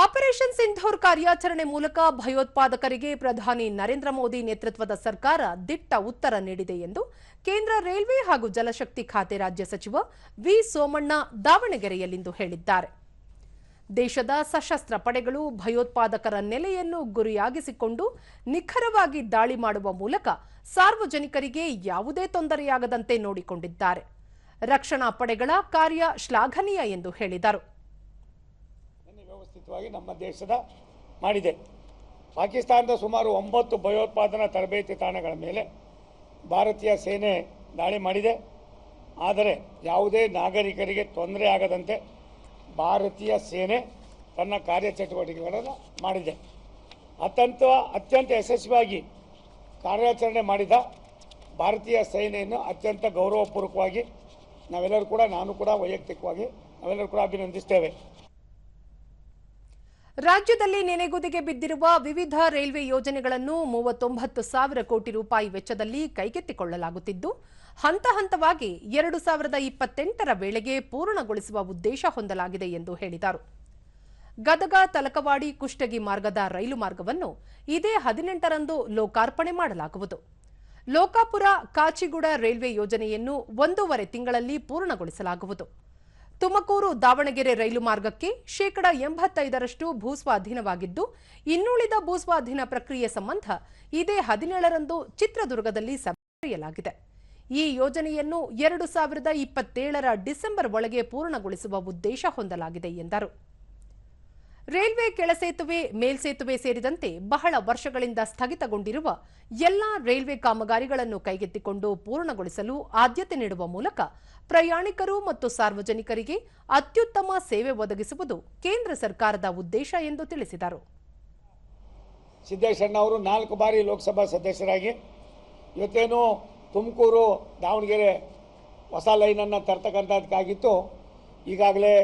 Operation Sindoor ಕಾರ್ಯಾಚರಣೆ ಮೂಲಕ ಭಯೋತ್ಪಾದಕರಿಗೆ ಪ್ರಧಾನಿ ನರೇಂದ್ರ ಮೋದಿ ನೇತೃತ್ವದ ಸರ್ಕಾರ ದಿಟ್ಟ ಉತ್ತರ ನೀಡಿದೆ ಎಂದು ಕೇಂದ್ರ ರೈಲ್ವೆ ಹಾಗೂ ಜಲಶಕ್ತಿ ಖಾತೆ ರಾಜ್ಯ ಸಚಿವ ವಿ ಸೋಮಣ್ಣ ದಾವಣಗೆರೆಯಲ್ಲಿಂದು ಹೇಳಿದ್ದಾರೆ. ದೇಶದ ಸಶಸ್ತ್ರ ಪಡೆಗಳು ಭಯೋತ್ಪಾದಕರ ನೆಲೆಯನ್ನು ಗುರಿಯಾಗಿಸಿಕೊಂಡು ನಿಖರವಾಗಿ ದಾಳಿ ಮಾಡುವ ಮೂಲಕ ಸಾರ್ವಜನಿಕರಿಗೆ ಯಾವುದೇ ತೊಂದರೆಯಾಗದಂತೆ ನೋಡಿಕೊಂಡಿದ್ದಾರೆ. ರಕ್ಷಣಾ ಪಡೆಗಳ ಕಾರ್ಯ ಶ್ಲಾಘನೀಯ ಎಂದು ಹೇಳಿದರು. ಇದನ್ನು ನಮ್ಮ ದೇಶದ ಮಾಡಿದೆ. ಪಾಕಿಸ್ತಾನದ ಸುಮಾರು ಒಂಬತ್ತು ಭಯೋತ್ಪಾದನಾ ತರಬೇತಿ ತಾಣಗಳ ಮೇಲೆ ಭಾರತೀಯ ಸೇನೆ ದಾಳಿ ಮಾಡಿದೆ. ಆದರೆ ಯಾವುದೇ ನಾಗರಿಕರಿಗೆ ತೊಂದರೆ ಆಗದಂತೆ ಭಾರತೀಯ ಸೇನೆ ತನ್ನ ಕಾರ್ಯಚಟುವಟಿಕೆಗಳನ್ನು ಮಾಡಿದೆ. ಅತ್ಯಂತ ಅತ್ಯಂತ ಯಶಸ್ವಿಯಾಗಿ ಕಾರ್ಯಾಚರಣೆ ಮಾಡಿದ ಭಾರತೀಯ ಸೇನೆಯನ್ನು ಅತ್ಯಂತ ಗೌರವಪೂರ್ವಕವಾಗಿ ನಾವೆಲ್ಲರೂ ಕೂಡ, ನಾನು ಕೂಡ ವೈಯಕ್ತಿಕವಾಗಿ ನಾವೆಲ್ಲರೂ ಕೂಡ ಅಭಿನಂದಿಸ್ತೇವೆ. ರಾಜ್ಯದಲ್ಲಿ ನೆನೆಗುದಿಗೆ ಬಿದ್ದಿರುವ ವಿವಿಧ ರೈಲ್ವೆ ಯೋಜನೆಗಳನ್ನು ಮೂವತ್ತೊಂಬತ್ತು ಸಾವಿರ ಕೋಟಿ ರೂಪಾಯಿ ವೆಚ್ಚದಲ್ಲಿ ಕೈಗೆತ್ತಿಕೊಳ್ಳಲಾಗುತ್ತಿದ್ದು, ಹಂತ ಹಂತವಾಗಿ ಎರಡು ಸಾವಿರದ ಇಪ್ಪತ್ತೆಂಟರ ವೇಳೆಗೆ ಪೂರ್ಣಗೊಳಿಸುವ ಉದ್ದೇಶ ಹೊಂದಲಾಗಿದೆ ಎಂದು ಹೇಳಿದರು. ಗದಗ ತಲಕವಾಡಿ ಕುಷ್ಟಗಿ ಮಾರ್ಗದ ರೈಲು ಮಾರ್ಗವನ್ನು ಇದೇ ಹದಿನೆಂಟರಂದು ಲೋಕಾರ್ಪಣೆ ಮಾಡಲಾಗುವುದು. ಲೋಕಾಪುರ ಕಾಚಿಗುಡ ರೈಲ್ವೆ ಯೋಜನೆಯನ್ನು ಒಂದೂವರೆ ತಿಂಗಳಲ್ಲಿ ಪೂರ್ಣಗೊಳಿಸಲಾಗುವುದು. ತುಮಕೂರು ದಾವಣಗೆರೆ ರೈಲು ಮಾರ್ಗಕ್ಕೆ ಶೇಕಡ ಎಂಬತ್ತೈದರಷ್ಟು ಭೂಸ್ವಾಧೀನವಾಗಿದ್ದು, ಇನ್ನುಳಿದ ಭೂಸ್ವಾಧೀನ ಪ್ರಕ್ರಿಯೆ ಸಂಬಂಧ ಇದೇ ಹದಿನೇಳರಂದು ಚಿತ್ರದುರ್ಗದಲ್ಲಿ ಸಭೆ ಕರೆಯಲಾಗಿದೆ ಈ ಯೋಜನೆಯನ್ನು ಎರಡು ಸಾವಿರದ ಇಪ್ಪತ್ತೇಳರ ಡಿಸೆಂಬರ್ ಒಳಗೆ ಪೂರ್ಣಗೊಳಿಸುವ ಉದ್ದೇಶ ಹೊಂದಲಾಗಿದೆ ಎಂದರು. ರೈಲ್ವೆ ಕೆಳಸೇತುವೆ ಮೇಲ್ಸೇತುವೆ ಸೇರಿದಂತೆ ಬಹಳ ವರ್ಷಗಳಿಂದ ಸ್ಥಗಿತಗೊಂಡಿರುವ ಎಲ್ಲಾ ರೈಲ್ವೆ ಕಾಮಗಾರಿಗಳನ್ನು ಕೈಗೆತ್ತಿಕೊಂಡು ಪೂರ್ಣಗೊಳಿಸಲು ಆದ್ಯತೆ ನೀಡುವ ಮೂಲಕ ಪ್ರಯಾಣಿಕರು ಮತ್ತು ಸಾರ್ವಜನಿಕರಿಗೆ ಅತ್ಯುತ್ತಮ ಸೇವೆ ಒದಗಿಸುವುದು ಕೇಂದ್ರ ಸರ್ಕಾರದ ಉದ್ದೇಶ ಎಂದು ತಿಳಿಸಿದರು. ಸಿದ್ದೇಶಣ್ಣ ಅವರು ನಾಲ್ಕು ಬಾರಿ ಲೋಕಸಭಾ ಸದಸ್ಯರಾಗಿ, ಇವತ್ತೇನು ತುಮಕೂರು, ದಾವಣಗೆರೆ ಹೊಸ ಲೈನನ್ನು ತರ್ತಕ್ಕಂಥದ್ದಕ್ಕಾಗಿತ್ತು ಈಗಾಗಲೇ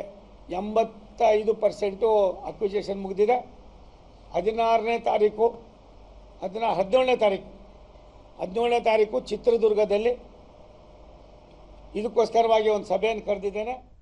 ಎಂಬತ್ತೈದು ಪರ್ಸೆಂಟು ಅಕ್ವಿಜೇಷನ್ ಮುಗಿದಿದೆ. ಹದಿನಾರನೇ ತಾರೀಕು ಹದಿನ ಹದಿನೇಳನೇ ತಾರೀಕು. ಹದಿನೇಳನೇ ತಾರೀಕು ಚಿತ್ರದುರ್ಗದಲ್ಲಿ. ಇದಕ್ಕೋಸ್ಕರವಾಗಿ ಒಂದು ಸಭೆಯನ್ನು ಕರೆದಿದ್ದೇನೆ.